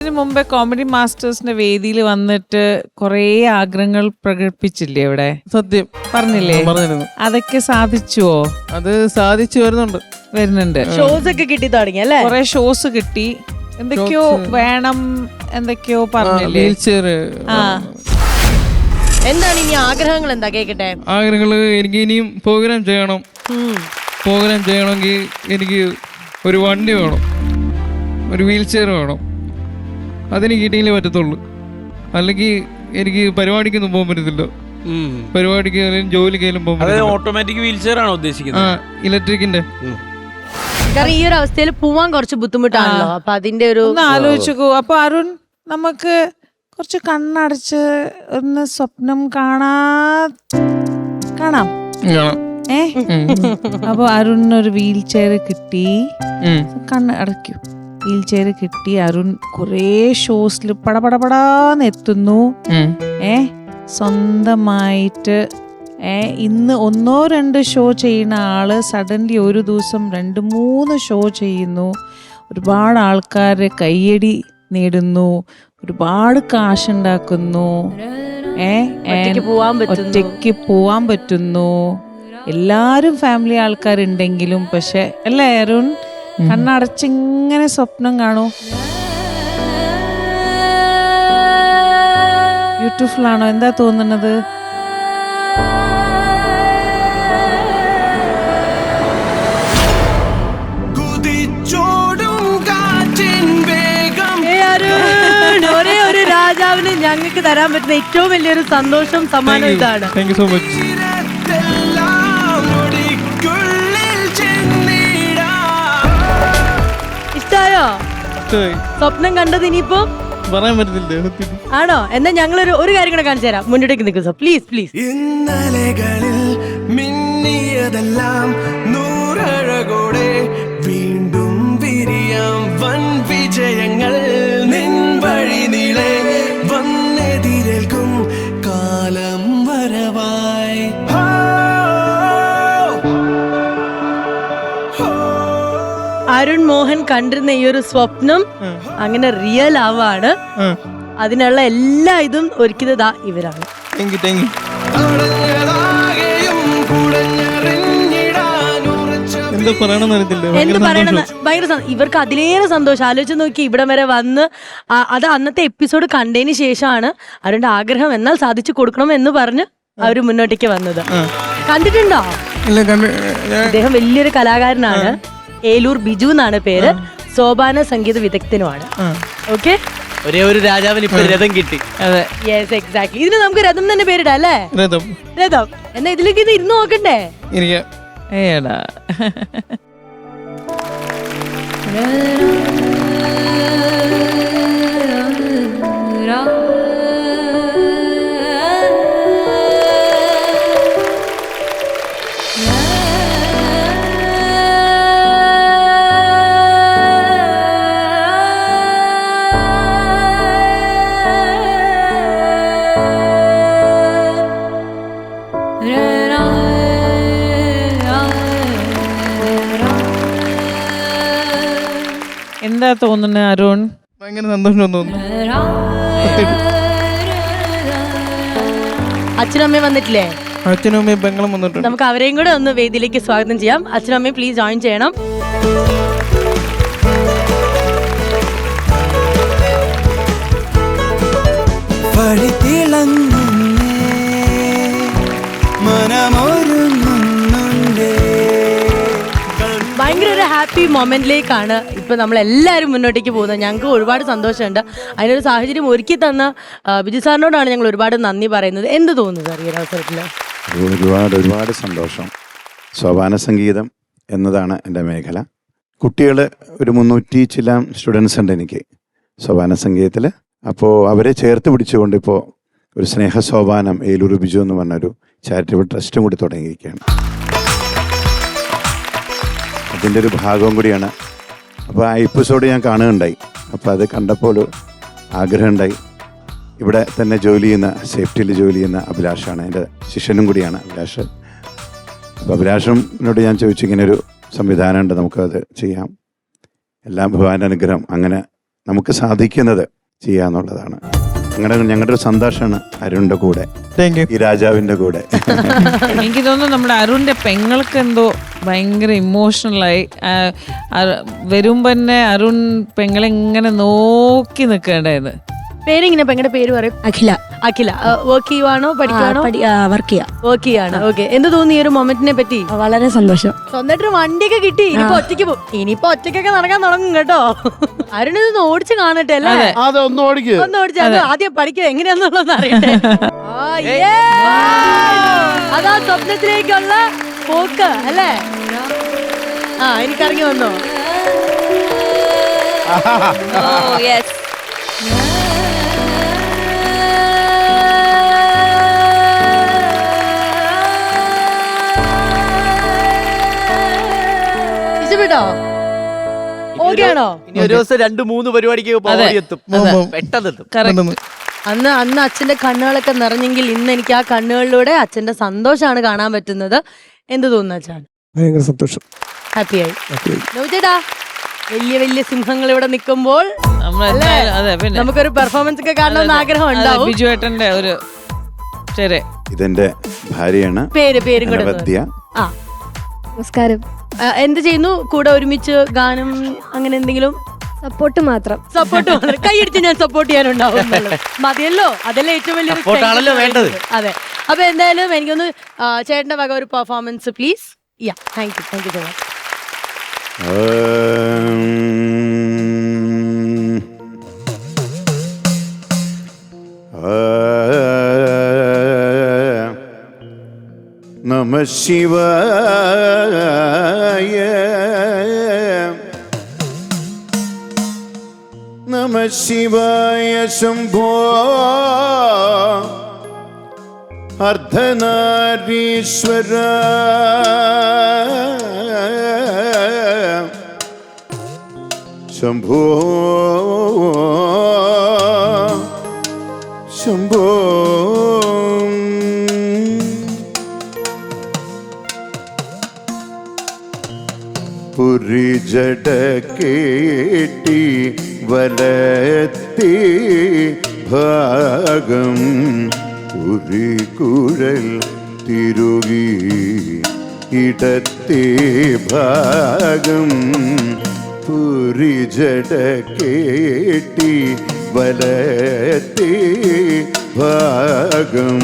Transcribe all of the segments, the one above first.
ഇതിനു മുമ്പേ കോമഡി മാസ്റ്റേഴ്സിന്റെ വേദിയിൽ വന്നിട്ട് കുറേ ആഗ്രഹങ്ങൾ പ്രകടിപ്പിച്ചില്ലേ ഇവിടെ? സത്യം. പറഞ്ഞില്ലേ? പറഞ്ഞിരുന്നു. അതൊക്കെ സാധിച്ചുവോ? അത് സാധിച്ചു വരുന്നുണ്ട്. വരുന്നുണ്ട്. ഷോസ് ഒക്കെ കിട്ടി തുടങ്ങി അല്ലേ? കുറെ ഷോസ് കിട്ടി. എന്തൊക്കെയോ വേണം എന്തൊക്കെയോ പറഞ്ഞില്ലേ? വീൽ ചെയർ ആ. എന്താണ് ഇനി ആഗ്രഹങ്ങൾ എന്താ കേക്കട്ടെ? ആഗ്രഹങ്ങൾ എനിക്ക് ഇനിയും പ്രോഗ്രാം ചെയ്യണം. പ്രോഗ്രാം ചെയ്യണമെങ്കിൽ എനിക്ക് ഒരു വണ്ടി വേണം. ഒരു വീൽ ചെയർ വേണം. അതെനിക്ക് കിട്ടിയെങ്കിലേ പറ്റത്തുള്ളൂ. അല്ലെങ്കിൽ എനിക്ക് പരിപാടിക്കൊന്നും പോകാൻ പറ്റത്തില്ല. പരിപാടിക്ക് ജോലിക്കായാലും പോകാൻ ഓട്ടോമാറ്റിക് വീൽ ചെയർ ആണോ ഉദ്ദേശിക്കുന്നത്? ഇലക്ട്രിക്കിന്റെ. കാരണം ഈ ഒരു അവസ്ഥയിൽ പോവാൻ കുറച്ച് ബുദ്ധിമുട്ടാണല്ലോ. അപ്പൊ അതിന്റെ ഒരു ഒന്ന് ആലോചിച്ചു അപ്പൊ അരുൺ നമുക്ക് കുറച്ച് കണ്ണടച്ച് ഒന്ന് സ്വപ്നം കാണാ കാണാം. ഏ? അപ്പൊ അരുണിന് ഒരു വീൽ ചെയർ കിട്ടി. കണ്ണ് അടയ്ക്കൂ വീൽ ചെയർ കിട്ടി. അരുൺ കുറേ ഷോസിൽ പടപടപടാന്ന് എത്തുന്നു. ഏ? സ്വന്തമായിട്ട്. ഏ ഇന്ന് ഒന്നോ രണ്ട് ഷോ ചെയ്യുന്ന ആൾ സഡൻലി ഒരു ദിവസം രണ്ട് മൂന്ന് ഷോ ചെയ്യുന്നു. ഒരുപാട് ആൾക്കാരെ കയ്യടി നേടുന്നു. ഒരുപാട് കാശുണ്ടാക്കുന്നു ഏ ഒറ്റയ്ക്ക് പോവാൻ പറ്റുന്നു. ഒറ്റയ്ക്ക് പോവാൻ പറ്റുന്നു. എല്ലാരും ഫാമിലി ആൾക്കാരുണ്ടെങ്കിലും പക്ഷെ അല്ലേ അരുൺ? കണ്ണടച്ചിങ്ങനെ സ്വപ്നം കാണൂ. ബ്യൂട്ടിഫുൾ ആണോ? എന്താ തോന്നുന്നത്? ഒരേ ഒരു രാജാവിന് ഞങ്ങൾക്ക് തരാൻ പറ്റുന്ന ഏറ്റവും വലിയൊരു സന്തോഷം സമ്മാനം ഇതാണ്. താങ്ക് യു സോ മച്ച് ഇഷ്ടമായി സ്വപ്നം കണ്ടത് ഇനിയിപ്പോ? പറയാൻ പറ്റത്തില്ല സത്യം ആണോ? എന്നാ ഞങ്ങളൊരു ഒരു കാര്യം കൂടെ കാണിച്ചു തരാം. മുന്നോട്ടേക്ക് നിൽക്കും പ്ലീസ് പ്ലീസ് ഇന്നലകളിൽ മിന്നിയതെല്ലാം നൂറഴകോടെ വീണ്ടും വിരിയാം വൻ വിജയങ്ങൾ നിൻ വഴി നീളെ അരുൺ മോഹൻ കണ്ടിരുന്ന ഈ ഒരു സ്വപ്നം അങ്ങനെ റിയൽ ആവാണ്. അതിനുള്ള എല്ലാ ഇതും ഒരുക്കിയത് ഇവരാണ്. എന്താ പറയണമെന്ന് ഭയങ്കര ഇവർക്ക് അതിലേറെ സന്തോഷം. ആലോചിച്ച് നോക്കി ഇവിടെ വരെ വന്ന് അത് അന്നത്തെ എപ്പിസോഡ് കണ്ടതിന് ശേഷമാണ് അവരുടെ ആഗ്രഹം എന്നാൽ സാധിച്ചു കൊടുക്കണം എന്ന് പറഞ്ഞ് അവർ മുന്നോട്ടേക്ക് വന്നത്. കണ്ടിട്ടുണ്ടോ? അദ്ദേഹം വലിയൊരു കലാകാരനാണ്. ഏലൂർ ബിജു എന്നാണ് പേര്. സോപാന സംഗീത വിദഗ്ധനുമാണ്. ഓക്കെ ഒരേ ഒരു രാജാവിന് ഇപ്പൊ രഥം കിട്ടി. അതെ. യെസ് എക്സാക്ട്ലി ഇതിന് നമുക്ക് രഥം തന്നെ പേരിടാം അല്ലേ? രഥം. രഥം. എന്നാ ഇതിലേക്ക് ഇത് ഇരുന്ന് നോക്കണ്ടേ? എനിക്ക് ഏടാ. എന്താ തോന്നുന്നത് അരുൺ? ഭയങ്കര സന്തോഷം തോന്നുന്നു. സത്യമായിട്ടും. അച്ഛനും അമ്മയും വന്നിട്ടില്ലേ? അച്ഛനും അമ്മയും പെങ്ങളും വന്നിട്ടുണ്ട്. നമുക്ക് അവരെയും കൂടെ ഒന്ന് വേദിയിലേക്ക് സ്വാഗതം ചെയ്യാം. അച്ഛനും അമ്മയും പ്ലീസ് ജോയിൻ ചെയ്യണം. വഴി തിളങ്ങുന്നേ ഹാപ്പി മൊമെന്റിലേക്കാണ് ഇപ്പൊ നമ്മൾ എല്ലാവരും മുന്നോട്ടേക്ക് പോകുന്നത്. ഞങ്ങൾക്ക് ഒരുപാട് സന്തോഷമുണ്ട്. അതിനൊരു സാഹചര്യം ഒരുക്കി തന്ന ബിജു സാറിനോടാണ് ഞങ്ങൾ ഒരുപാട് നന്ദി പറയുന്നത്. എന്ത് തോന്നുന്നത് ഈ അവസരത്തിൽ? ഒരുപാട് ഒരുപാട് സന്തോഷം. സോപാന സംഗീതം എന്നതാണ് എന്റെ മേഖല. കുട്ടികൾ ഒരു മുന്നൂറ്റി ചില സ്റ്റുഡൻസ് ഉണ്ട് എനിക്ക് സോപാന സംഗീതത്തിൽ അപ്പോൾ അവരെ ചേർത്ത് പിടിച്ചുകൊണ്ട് ഇപ്പോൾ ഒരു സ്നേഹ സോപാനം ഏലൂർ ബിജു എന്ന് പറഞ്ഞൊരു ചാരിറ്റബിൾ ട്രസ്റ്റും കൂടി തുടങ്ങിയിരിക്കുകയാണ്. അതിന്റെ ഒരു ഭാഗവും കൂടിയാണ്. അപ്പോൾ ആ എപ്പിസോഡ് ഞാൻ കാണുകയുണ്ടായി. അപ്പോൾ അത് കണ്ടപ്പോൾ ആഗ്രഹമുണ്ടായി. ഇവിടെ തന്നെ ജോലി ചെയ്യുന്ന സേഫ്റ്റിയിൽ ജോലി ചെയ്യുന്ന അഭിലാഷാണ്. എന്റെ ശിഷ്യനും കൂടിയാണ് അഭിലാഷ്. അപ്പോൾ അഭിലാഷിനോട് ഞാൻ ചോദിച്ചു ഇങ്ങനെ ഒരു സംവിധാനമുണ്ട് നമുക്കത് ചെയ്യാം. എല്ലാം ഭഗവാന്റെ അനുഗ്രഹം. അങ്ങനെ നമുക്ക് സാധിക്കുന്നത് ചെയ്യാന്നുള്ളതാണ്. ഞങ്ങളുടെ ഞങ്ങളുടെ ഒരു സന്തോഷമാണ് അരുണിന്റെ കൂടെ. ഈ രാജാവിന്റെ കൂടെ. എനിക്ക് തോന്നുന്നു നമ്മുടെ അരുണിന്റെ പെങ്ങൾക്ക് എന്തോ ഭയങ്കര ഇമോഷണലായി വരുമ്പോ തന്നെ അരുൺ പെങ്ങളെ ഇങ്ങനെ നോക്കി നിൽക്കേണ്ടായിരുന്നു. പേരിങ്ങനെ പെങ്ങളുടെ പേര് പറയും? അഖില. അഖില. വർക്ക് ചെയ്യുവാണോ? പഠിക്കുവാണോ? വർക്ക് ചെയ്യാ. വർക്ക് ചെയ്യാണ്. ഓക്കെ എന്ത് തോന്നി ഈ ഒരു മൊമെന്റിനെ പറ്റി? വളരെ സന്തോഷം. സ്വന്തമായിട്ടൊരു വണ്ടിയൊക്കെ കിട്ടി. ഇനിയിപ്പോ ഒറ്റയ്ക്ക് പോകും ഇനിയിപ്പോ ഒറ്റയ്ക്കൊക്കെ നടക്കാൻ തുടങ്ങും കേട്ടോ. അരുൺ ഇതൊന്ന് ഓടിച്ച് കാണട്ടെ അല്ലേ? അതെ. ഒന്ന് ഓടിക്ക്. ഒന്ന് ഓടിച്ച് അത്. ആദ്യം പഠിക്കുക എങ്ങനെയാന്നുള്ളതെന്ന് അറിയട്ടെ. ആ, yeah! അതാ സ്വപ്നത്തിലേക്കുള്ള പോക്ക് അല്ലേ? ആ എനിക്കറിഞ്ഞു വന്നോ. വന്നോ ഇഷ്ടപ്പെട്ടോ ഇനി ഒരു ദിവസം രണ്ട് മൂന്ന് പരിപാടിക്ക് അതെ. എത്തും അതെ. പെട്ടെന്ന് എത്തും. കറക്റ്റ് അന്ന് അന്ന് അച്ഛന്റെ കണ്ണുകളൊക്കെ നിറഞ്ഞെങ്കിൽ ഇന്ന് എനിക്ക് ആ കണ്ണുകളിലൂടെ അച്ഛന്റെ സന്തോഷമാണ് കാണാൻ പറ്റുന്നത്. എന്ത് തോന്നുന്നു അച്ഛൻ ഭയങ്കര സന്തോഷം. ഹാപ്പിയായി വലിയ വലിയ സിംഹങ്ങൾ ഇവിടെ നിൽക്കുമ്പോൾ അല്ലേ? അതെ നമുക്കൊരു പെർഫോമൻസ് ഒക്കെ കാണണമെന്ന് ആഗ്രഹം ഉണ്ടാവും. ബിജു ഏട്ടന്റെ ഒരു ഇതെന്റെ ഭാര്യയാണ് പേര് പേരും കൂടെ ആ. നമസ്കാരം. എന്ത് ചെയ്യുന്നു? കൂടെ ഒരുമിച്ച് ഗാനം അങ്ങനെ എന്തെങ്കിലും? സപ്പോർട്ട് മാത്രം. സപ്പോർട്ട് കൈയടിച്ച് ഞാൻ സപ്പോർട്ട് ചെയ്യാനുണ്ടാവും. മതിയല്ലോ? അതല്ലേ ഏറ്റവും വലിയ വേണ്ടത്. അതെ. അപ്പൊ എന്തായാലും എനിക്കൊന്ന് ചേട്ടന്റെ വക ഒരു performance please yeah thank you thank you so much Shivaya നമ ശിവായ ശംഭോ. അർദ്ധനാരീശ്വര. ശംഭോ. ശംഭോ. പുരി കേട്ടി വലത്തി ഭാഗം പുരി കുഴൽ തിരുകി ഇടത്തെ ഭാഗം പുരി കേട്ടി വലത്തി ഭാഗം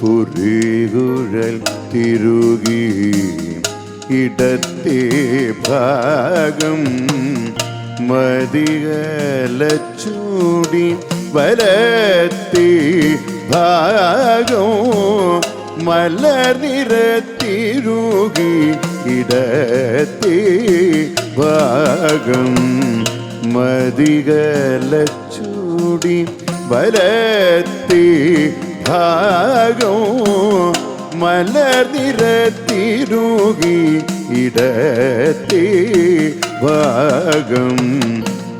പുരി കുഴൽ തിരുകി ഇടത്തെ ഭാഗം മതികലച്ചൂടി വലത്തി ഭാഗം മലർനിരത്തിരുകി ഇടത്തി ഭാഗം മതികലച്ചൂടി വലത്തി ഭാഗം മലർനിരത്തിരുകി ഇടത്തി ഭാഗം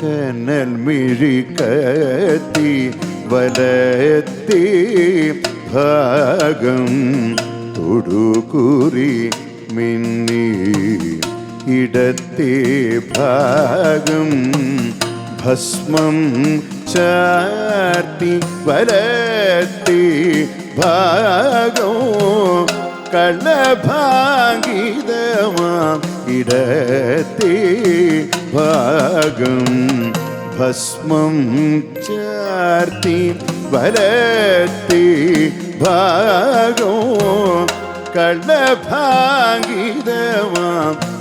കനൽ മിഴിക്കത്തി വലത്തി ഭാഗം തൊടുകുറി മിന്നി ഇടത്തെ ഭാഗം ഭസ്മം ചാർത്തി വലത്തി ഭാഗോ കള്ളഭാഗിതമാം. ഇടത്തെ ഭാഗം ഭസ്മം ചാർത്തി വലത്തി ഭാഗോ കള്ളഭാഗിതമാം.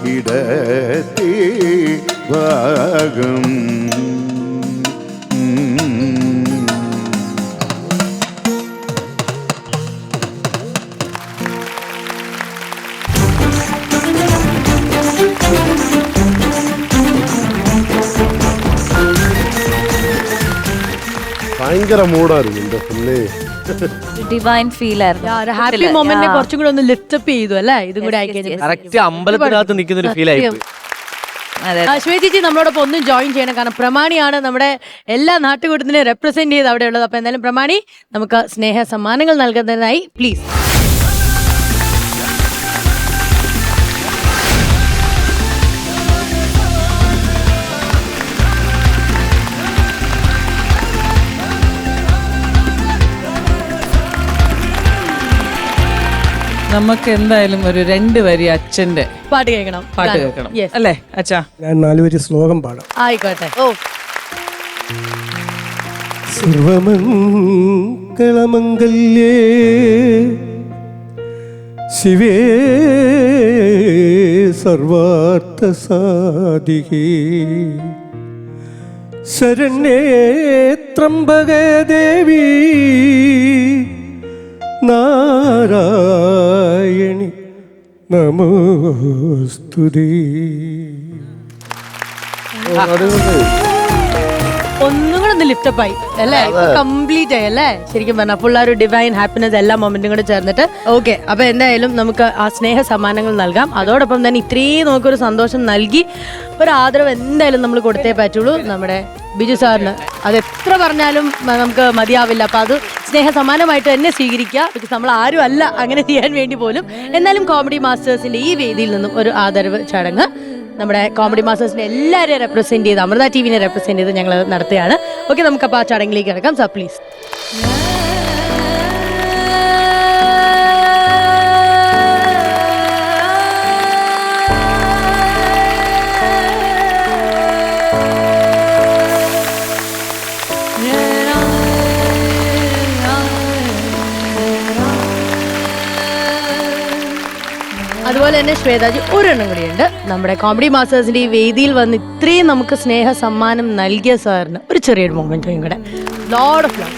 ഇടത്തി ഭാഗം. ഭയങ്കര മൂടായിരുന്നു എന്റെ പുള്ളേ. ഡിവൈൻ ഫീൽ ആയിരുന്നു. ഹാപ്പി മൊമെന്റിനെ കുറച്ചും കൂടെ ഒന്ന് ലിഫ്റ്റപ്പ് ചെയ്തു അല്ലേ? ഇതും കൂടെ ആയി കഴിഞ്ഞപ്പോൾ കറക്റ്റ് അമ്പലത്തിനകത്ത് നിൽക്കുന്ന ഒരു ഫീൽ ആയി അതെ ആ, ശ്വേത ചേച്ചി നമ്മളോടൊപ്പം ഒന്നും ജോയിൻ ചെയ്യണം കാരണം പ്രമാണിയാണ് നമ്മുടെ എല്ലാ നാട്ടുകൂട്ടത്തിനെ റെപ്രസെന്റ് ചെയ്ത് അവിടെ ഉള്ളത് അപ്പൊ എന്തായാലും പ്രമാണി നമുക്ക് സ്നേഹ സമ്മാനങ്ങൾ നൽകുന്നതിനായി പ്ലീസ് നമുക്ക് എന്തായാലും ഒരു രണ്ട് വരി അച്ഛന്റെ പാട്ട് കേൾക്കണം. പാട്ട് കേൾക്കണം. Yes. അല്ലേ അച്ഛാ? ഞാൻ നാലുവരി ശ്ലോകം പാടാം. ആയിക്കോട്ടെ. ഓ. സർവമംഗളമംഗല്യേ ശിവേ സർവാർത്ഥസാധികേ. ശരണ്യേ ത്രംബകേ ദേവി നാരായണി നമോസ്തുതി. ഒന്നും കൂടെ ഒന്ന് ലിഫ്റ്റപ്പ് ആയി അല്ലേ? കംപ്ലീറ്റ് ആയി അല്ലേ? ശരിക്കും പറഞ്ഞ ആ ഒരു ഡിവൈൻ ഹാപ്പിനെസ് എല്ലാ മൊമെന്റും കൂടെ ചേർന്നിട്ട്. ഓക്കെ അപ്പൊ എന്തായാലും നമുക്ക് ആ സ്നേഹ സമ്മാനങ്ങൾ നൽകാം. അതോടൊപ്പം തന്നെ ഇത്രയും നമുക്കൊരു സന്തോഷം നൽകി ഒരു ആദരവ് എന്തായാലും നമ്മൾ കൊടുത്തേ പറ്റുള്ളൂ. നമ്മുടെ ബിജു സാറിന്. അത് എത്ര പറഞ്ഞാലും നമുക്ക് മതിയാവില്ല. അപ്പൊ അത് സ്നേഹ സമാനമായിട്ട് തന്നെ സ്വീകരിക്കുക. നമ്മൾ ആരും അല്ല അങ്ങനെ ചെയ്യാൻ വേണ്ടി പോലും. എന്നാലും കോമഡി മാസ്റ്റേഴ്സിന്റെ ഈ വേദിയിൽ നിന്നും ഒരു ആദരവ് ചടങ്ങ് നമ്മുടെ കോമഡി മാസ്റ്റേഴ്സിനെ എല്ലാവരെയും റെപ്രസെന്റ് ചെയ്ത് അമൃത ടി വിനെ റെപ്രസെന്റ് ചെയ്ത് ഞങ്ങൾ നടത്തുകയാണ്. ഓക്കെ നമുക്ക് അപ്പോൾ ആ ചടങ്ങിലേക്ക് കിടക്കാം. സർ പ്ലീസ് അതുപോലെ തന്നെ ശ്വേതാജി ഒരെണ്ണം കൂടിയുണ്ട്. നമ്മുടെ കോമഡി മാസ്റ്റേഴ്സിന്റെ ഈ വേദിയിൽ വന്ന് ഇത്രയും നമുക്ക് സ്നേഹ സമ്മാനം നൽകിയ സാറിന് ഒരു ചെറിയൊരു മൊമെന്റും കൂടെ. ലോഡ് ഓഫ് ലവ്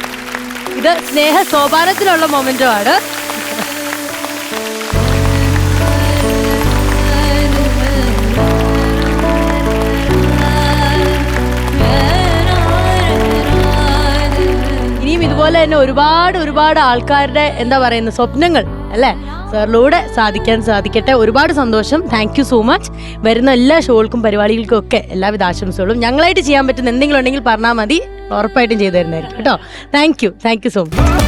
ഇത് സ്നേഹ സോപാനത്തിലുള്ള മൊമെന്റോ ആണ്. ഇനിയും ഇതുപോലെ തന്നെ ഒരുപാട് ഒരുപാട് ആൾക്കാരുടെ എന്താ പറയുന്ന സ്വപ്നങ്ങൾ അല്ലേ? സാറിലൂടെ സാധിക്കാൻ സാധിക്കട്ടെ. ഒരുപാട് സന്തോഷം. താങ്ക് യു സോ മച്ച് വരുന്ന എല്ലാ ഷോകൾക്കും പരിപാടികൾക്കും ഒക്കെ എല്ലാവിധ ആശംസകളും. ഞങ്ങളായിട്ട് ചെയ്യാൻ പറ്റുന്ന എന്തെങ്കിലും ഉണ്ടെങ്കിൽ പറഞ്ഞാൽ മതി. ഉറപ്പായിട്ടും ചെയ്തു തരുന്നതായിരിക്കും. കേട്ടോ? Thank you thank you so much